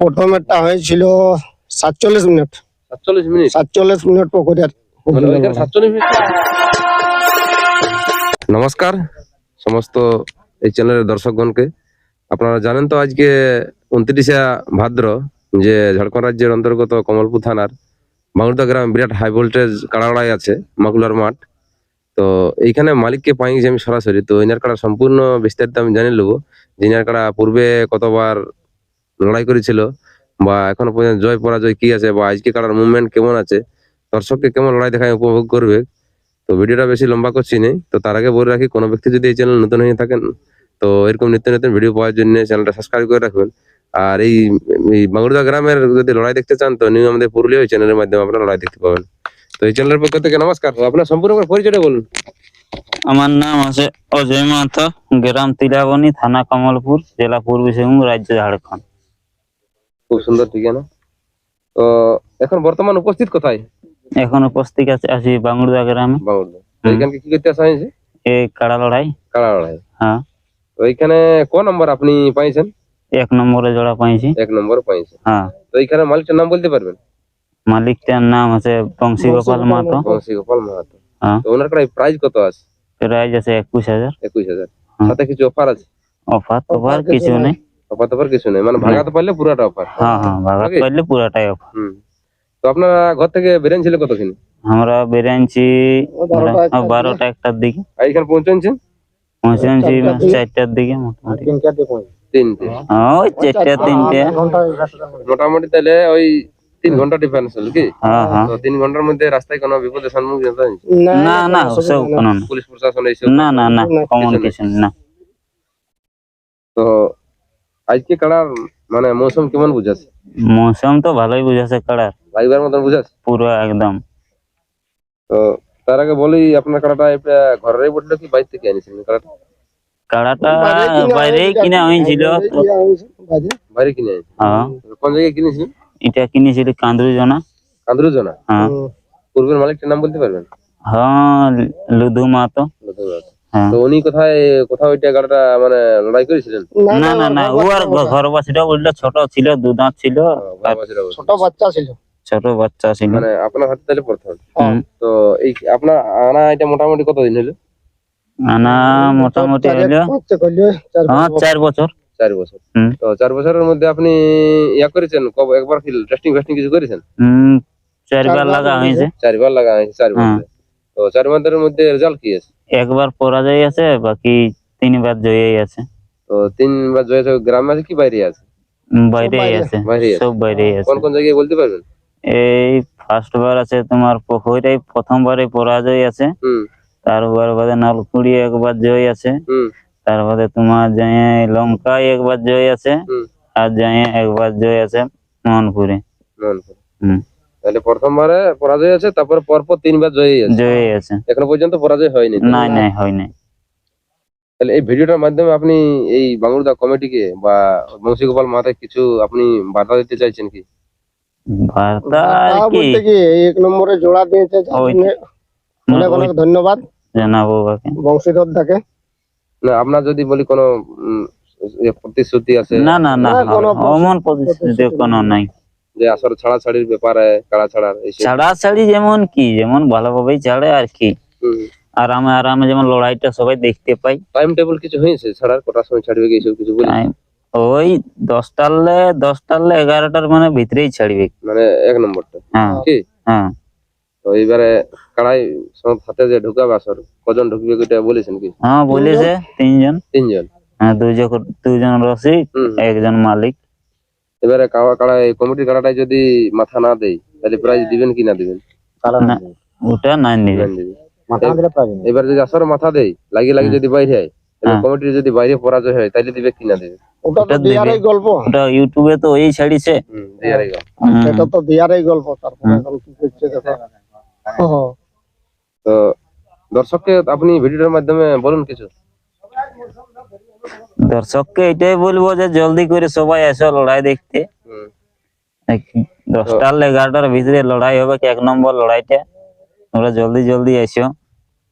প্রথমেরটা হয়েছিল সাতচল্লিশ মিনিট। সাতচল্লিশ মিনিট? সাতচল্লিশ মিনিট পুকুরের মানে সাতচল্লিশ মিনিট। নমস্কার সমস্ত এই চ্যানেলের দর্শকগণকে। আপনারা জানেন তো আজকে উনত্রিশে ভাদ্র যে ঝাড়খণ্ড রাজ্যের অন্তর্গত কমলপুর থানার বাংলুদা গ্রামে বিরাট হাই ভোল্টেজ কাড়াড়াই আছে মাকুলার মাঠ। তো এইখানে মালিককে পাইছি আমি সরাসরি। তো ইনার কাড়া সম্পূর্ণ বিস্তারিত আমি জানিয়ে নেব যে ইনার কাড়া পূর্বে কতবার লড়াই করেছিল বা এখনও পর্যন্ত জয় পরাজয় কি আছে বা আজকে কাড়ার মুভমেন্ট কেমন আছে, দর্শককে কেমন লড়াই দেখায় উপভোগ করবে, তো ভিডিওটা বেশি লম্বা করছি নেই তো তার আগে বলে রাখি, কোনো ব্যক্তি যদি এই চ্যানেল নতুন হয়ে থাকেন, তো এরকম নিত্য নতুন ভিডিও পাওয়ার জন্য চ্যানেলটা সাবস্ক্রাইব করে রাখবেন। আর এই এই গ্রামের যদি লড়াই দেখতে চান, তো নিউ আমাদের পুরুলিয়া ওই চ্যানেলের মাধ্যমে আপনারা লড়াই দেখতে পাবেন। তো এই চ্যানেলের পক্ষ থেকে নমস্কার আপনার সম্পূর্ণ পরিচয়টা বলুন। আমার নাম আছে অজয় মাহাতো, গ্রাম তিলাবনি, থানা কমলপুর, জেলা পূর্ব সিংভূম রাজ্য ঝাড়খণ্ড। খুব সুন্দর ঠিকানা। তো এখন বর্তমান উপস্থিত কোথায়? এখন উপস্থিত আছে আছি বাংলুদা গ্রামে। তো কি করতে আসা হয়েছে? এই কাড়া লড়াই। কাড়া লড়াই। হ্যাঁ। তো এইখানে কোন নম্বর আপনি পাইছেন? এক নম্বরে জোড়া পাইছি। এক নম্বর পাইছেন। হ্যাঁ। তো এইখানে মালিকটার নাম বলতে পারবেন? মালিকটার নাম আছে বংশী গোপাল মাহাতো। বংশী গোপাল মাহাতো। হ্যাঁ। তো ওনার কাছে প্রাইস কত আছে? প্রাইজ আছে একুশ হাজার। একুশ হাজার। হ্যাঁ। সাথে কিছু অফার আছে? অফার তোফার কিছু নেই। অফার টফার কিছু নেই। মানে ভাগাতে পারলে পুরাটা অফার হ্যাঁ হ্যাঁ ভাগাত. পারলে পুরাটাই অফার হুম। তো আপনারা ঘর থেকে বেরেন ছিল কতক্ষণ আমরা বেরিয়েছি বারোটা একটার দিকে। আর এখানে পৌঁছাচ্ছেন পৌঁছেছি চারটার দিকে। মোটামুটি। তিনটে। হ্যাঁ, ওই চারটা তিনটে। মোটামুটি তাহলে ওই তিন ঘণ্টা ডিফারেন্স হলো কি? হ্যাঁ হ্যাঁ। তো তিন ঘণ্টার মধ্যে রাস্তায় কোনো বিপদের সম্মুখীন হতে না না কোনো না। পুলিশ প্রশাসন এইসব না না না না, কমন কিছু না। তো আজকে কাড়ার মানে মৌসুম কেমন বুঝাচ্ছে? মৌসুম তো ভালোই বুঝাছে কাড়ার। লাইবার মতন বুঝাচ্ছে? পুরো একদম। তো তার আগে বলি আপনার কাড়াটা এটা ঘরেরই বটলো কি বাইরে থেকে আনিছেন কাড়াটা? কাড়াটা বাইরে কিনা হয়েছিল বাইরে কিনে হ্যাঁ। কোন জায়গায় কিনেছিলেন? এটা কিনেছিল কান্দুরি জনা কান্দরু জনা হ্যাঁ পূর্বের মালিকটার নাম বলতে পারবেন? হ্যাঁ লুধু মাতো হ্যাঁ তো উনি কোথায় কোথাও ওইটা গাড়াটা মানে লড়াই করেছিলেন? না না না ও আর ঘর বাসিটা বলল ছোট ছিল দু দাঁত ছিল ছোট বাচ্চা ছিল। ছোট বাচ্চা ছিল। মানে আপনার হাতে তাহলে প্রথম। তো এই আপনার আনা এটা মোটামুটি কতদিন হলো? আনা মোটামুটি হলো হ্যাঁ চার বছর। চার বছর। তো চার বছরের মধ্যে আপনি ইয়া করেছেন কব একবার কি টেস্টিং ফেস্টিং কিছু করেছেন? চারবার লাগা হয়েছে। চারবার লাগা হয়েছে চার হ্যাঁ। মধ্যে। তো চার মাসের মধ্যে রেজাল্ট কি আছে? একবার পরাজয় আছে বাকি তিনবার জয়ই আছে। তো তিনবার জয় আছে গ্রামে আছে কি বাইরে আছে? বাইরেই বাইরে। আছে সব বাইরেই আছে। কোন কোন জায়গায় বলতে পারবেন? এই ফার্স্ট বার আছে তোমার পুকুরে প্রথমবারে পরাজয় আছে। হুম। তারপর বাদে নলকুড়ি একবার জয় আছে। হুম। তার বাদে তোমার যায় লঙ্কায় একবার জয় আছে। আর যায় একবার জয় আছে মোহনপুরে মোহনপুর। হুম। তাহলে প্রথমবারে পরাজয় আছে তারপরে পরপর তিনবার জয়ই আছে জয় আছে এখনও পর্যন্ত পরাজয় হয়নি নাই নাই হয় নাই তাহলে এই ভিডিওটার মাধ্যমে আপনি এই বাংলুদা কমিটিকে বা বংশী গোপাল মাথায় কিছু আপনি বার্তা দিতে চাইছেন কি? বার্তা আর কি? এক নম্বরে জোড়া দিয়েছে অনেক অনেক ধন্যবাদ। জানাব বাকি বংশীধর দাকে। না আপনার যদি বলি কোনো প্রতিশ্রুতি আছে? না না না না, কোনো অমন প্রতিশ্রুতি কোনো নাই। যে আসর ছাড়া ছাড়ির ব্যাপারে কাড়া ছাড়ার ছাড়া ছাড়ি যেমন কি যেমন ভালোভাবেই ছাড়ে আর কি। আরামে আরামে যেমন লড়াইটা সবাই দেখতে পাই টাইম টেবিল কিছু হয়েছে ছাড়ার? কটার সময় ছাড়বে কি এইসব কিছু বলি? ওই দশটালে দশটালে এগারোটার মানে ভিতরেই ছাড়বে। মানে এক নম্বরটা? হ্যাঁ। কি? হ্যাঁ। তো এইবারে কাড়াই সব হাতে যে ঢুকাবে আসর কজন ঢুকবে ওইটা বলেছেন কি? হ্যাঁ বলেছে তিনজন। তিনজন। হ্যাঁ দুজন দুজন রসিক একজন মালিক। এবারে কাওয়া কাড়াই কমিটির কাড়াটাই যদি মাথা না দেয় তাহলে প্রাইজ দিবেন কি না দিবেন? না ওটা নিবে এবার যদি আসর মাথা দেয় লাগি লাগি যদি বাইরে হয় হ্যাঁ। কমিটির যদি বাইরে পরাজয় হয় তাহলে দিবে কি না দিবে? ওটা তো ওটা দিবে। দিয়ারই গল্প। ওটা ইউটিউবে তো ওই ছাড়িছে। হুম দিয়ে রেখো। হুম। সেটা তো দিয়ারই গল্প তারপরে এখন কি করছে দেখো। ও, তো দর্শককে আপনি ভিডিওর মাধ্যমে বলুন কিছু। দর্শককে এটাই বলব যে জলদি করে সবাই এসো লড়াই দেখতে। দশটার এগারোটার ভিতরে লড়াই হবে এক নম্বর লড়াইটা? তোমরা জলদি জলদি এসো।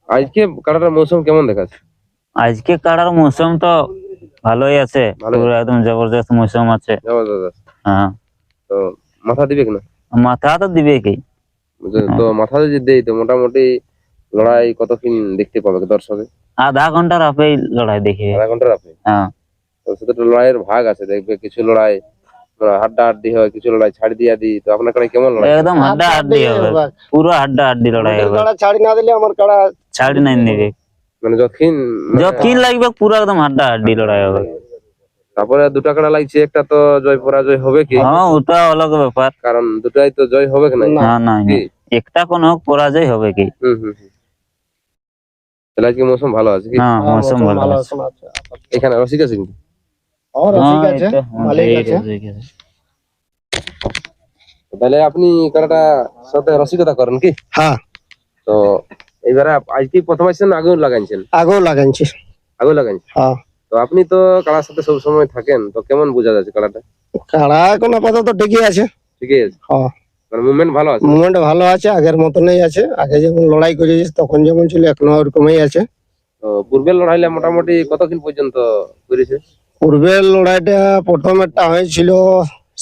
আজকে কাটার মৌসুম কেমন দেখাচ্ছে? আজকে কাড়ার মৌসুম তো ভালোই আছে একদম জবরদস্ত মৌসুম আছে। হ্যাঁ। তো মাথা দিবে না? মাথা তো দিবে কি? তো মাথা যদি দেই তো মোটামুটি লড়াই কতক্ষণ দেখতে পাবে দর্শকে? আধা ঘণ্টার আপে লড়াই দেখি আধা ঘণ্টার আপনি হ্যাঁ। তো সেটা তো লড়াইয়ের ভাগ আছে দেখবে কিছু লড়াই হাড্ডা হাড্ডি হয় কিছু লড়াই ছাড় দিয়া দি তো আপনার কাছে কেমন লড়াই? একদম হাড্ডা হাড্ডি হবে পুরো হাড্ডা হাড্ডি লড়াই হবে। কাড়া ছাড়ি না দিলে আমার কাড়া ছাড়ি নাই দিবে। মানে যতক্ষণ যতক্ষণ লাগবে পুরো একদম হাড্ডা হাড্ডি লড়াই হবে। তারপরে দুটা কাড়া লাগছে একটা তো জয় পরাজয় হবে কি? হ্যাঁ ওটা অলগ ব্যাপার। কারণ দুটাই তো জয় হবে কি না নাই কি? একটা কোন হোক পরাজয় হবে কি? হুম হুম হুম। তাহলে আজকে মৌসুম ভালো আছে কি? হ্যাঁ হ্যাঁ, মৌসুম ভালো আছে। এখানে রসিক আছে কিন্তু? আর হ্যাঁ, আছে হ্যাঁ, মালিক আছে। ঠিক আছে। তাহলে আপনি কাড়াটা সাথে রসিকতা করেন কি? হ্যাঁ। তো এবারে আজকে প্রথম আসছেন আগেও লাগাইছেন? আগেও লাগাইছি। আগেও লাগাইছেন? হ্যাঁ। তো আপনি তো কাড়ার সাথে সব সময় থাকেন তো কেমন বোঝা যাচ্ছে কাড়াটা কাড়া এখন আপাতত ঠিকই আছে। ঠিকই আছে? হ্যাঁ। মানে মুভমেন্ট ভালো আছে? মুভমেন্ট ভালো আছে আগের মতনই আছে। আগে যেমন লড়াই করেছিস তখন যেমন ছিল এখনও ওরকমই আছে। তো পূর্বের লড়াইলে মোটামুটি কতক্ষণ পর্যন্ত করেছে পূর্বের লড়াইটা প্রথমেরটা হয়েছিল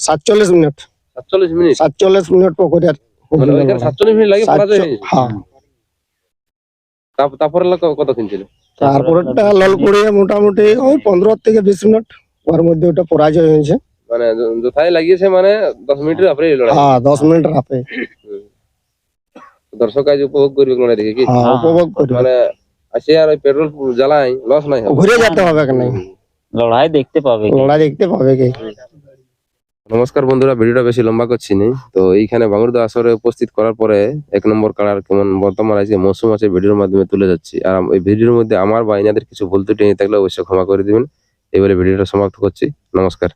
সাতচল্লিশ মিনিট। সাতচল্লিশ মিনিট? সাতচল্লিশ মিনিট পকরিয়ার মানে সাতচল্লিশ মিনিট লাগে পরাজয় হ্যাঁ। তারপরে কতক্ষণ ছিল? তারপরেরটা ললকুড়িয়ে মোটামুটি ওই পনেরো থেকে বিশ মিনিট ওর মধ্যে ওটা পরাজয় হয়েছে। মানে যথায় লাগিয়েছে মানে দশ মিনিটের আপরে লড়াই। হ্যাঁ দশ মিনিট রাপে দর্শক আজ উপভোগ করবে লড়াই দেখে কি? হ্যাঁ উপভোগ করবে। মানে আসে আর ওই পেট্রোল জ্বালাই লস নাই। ঘুরে যেতে হবে কি নাই লড়াই দেখতে পাবে লড়াই দেখতে পাবে কি? নমস্কার বন্ধুরা ভিডিওটা বেশি লম্বা করছি না। তো এইখানে বাঙুরদা আসরে উপস্থিত করার পরে এক নম্বর কালার কেমন বর্তমান আছে মৌসুম আছে ভিডিওর মাধ্যমে তুলে যাচ্ছি আর এই ভিডিওর মধ্যে আমার বা কিছু ভুল ত্রুটি নিয়ে থাকলে অবশ্যই ক্ষমা করে দিবেন। এবারে ভিডিওটা সমাপ্ত করছি। নমস্কার।